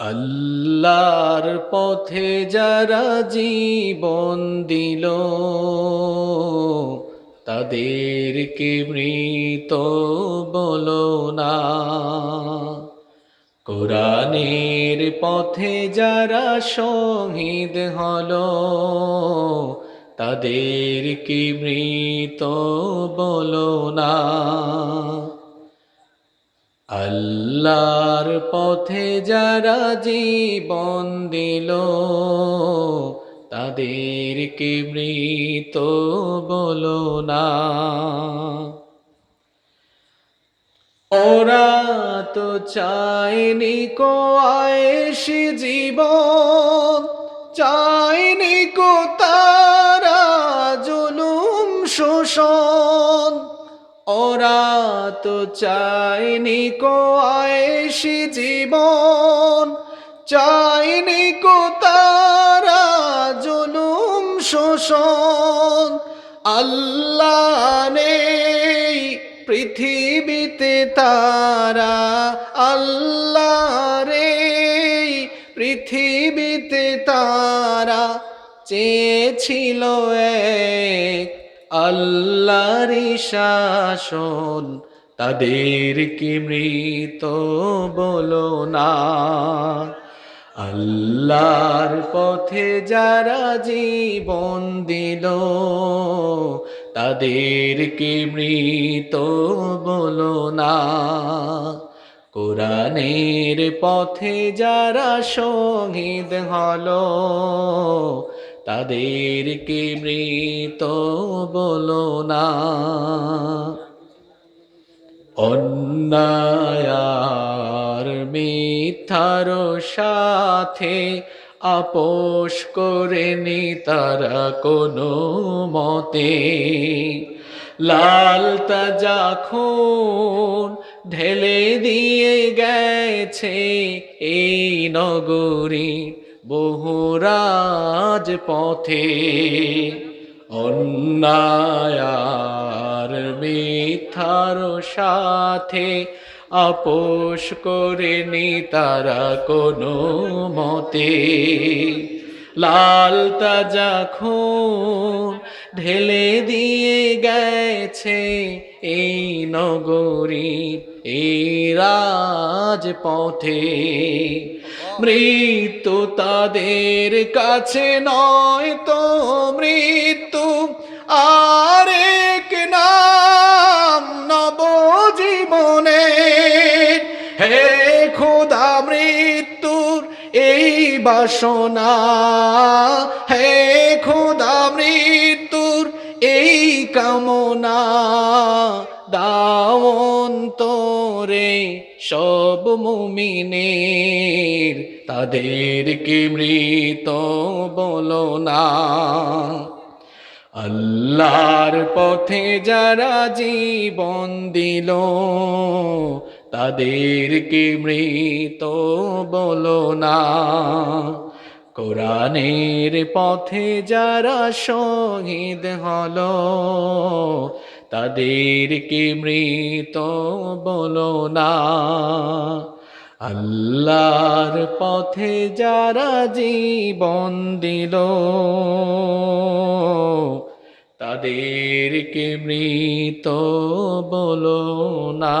আল্লাহর পথে যারা জীবন দিল, তাদেরকে মৃত বলো না। কোরআনের পথে যারা শহীদ হলো, তাদেরকে মৃত বলো না। আল্লাহর পথে যারা জীবন দিল, তাদেরকে মৃত বলো না। ওরা তো চায়নি কো আয়েশি জীবন, চায়নি কো তারা জুলুম শোষণ। ওরা তো চায়নি কো আয়েশি জীবন, চায়নি কো তারা জুলুম শোষণ। আল্লাহ নেই পৃথিবীতে তারা, আল্লাহ রে পৃথিবীতে তারা। চেয়েছিল এক আল্লাহর শাসন তাদেরকে মৃত বলো না। আল্লাহর পথে যারা জীবন দিল তাদেরকে মৃত বলো না। কোরআনের পথে যারা শহীদ হলো তাদেরকে মৃত বলো না। অন্যায়ার মিথ্যার সাথে আপোষ করেনি তারা কোনো মতে। লাল তাজা খুন ঢেলে দিয়ে গেছে এই নগরী বহুরাজ পথে অন্যায়ার মিথ্যার সাথে আপোষ করেনি তারা কোনো মতে। লাল তাজা খুন ঢেলে দিয়ে গেছে এই নগরী এই রাজপথে। মৃত্যু তাদের কাছে নয় তো মৃত্যু আরেক এই বাসনা, হে খোদা মৃত্যুর এই কামনা দাওন তোরে সব মুমিনের, তাদেরকে মৃত বলো না। আল্লাহর পথে যারা জীবন দিল তাদেরকে মৃত বলো না। কোরআনের পথে যারা শহীদ হলো, তাদেরকে মৃত বলো না। আল্লাহর পথে যারা জীবন দিল তাদেরকে মৃত বলো না।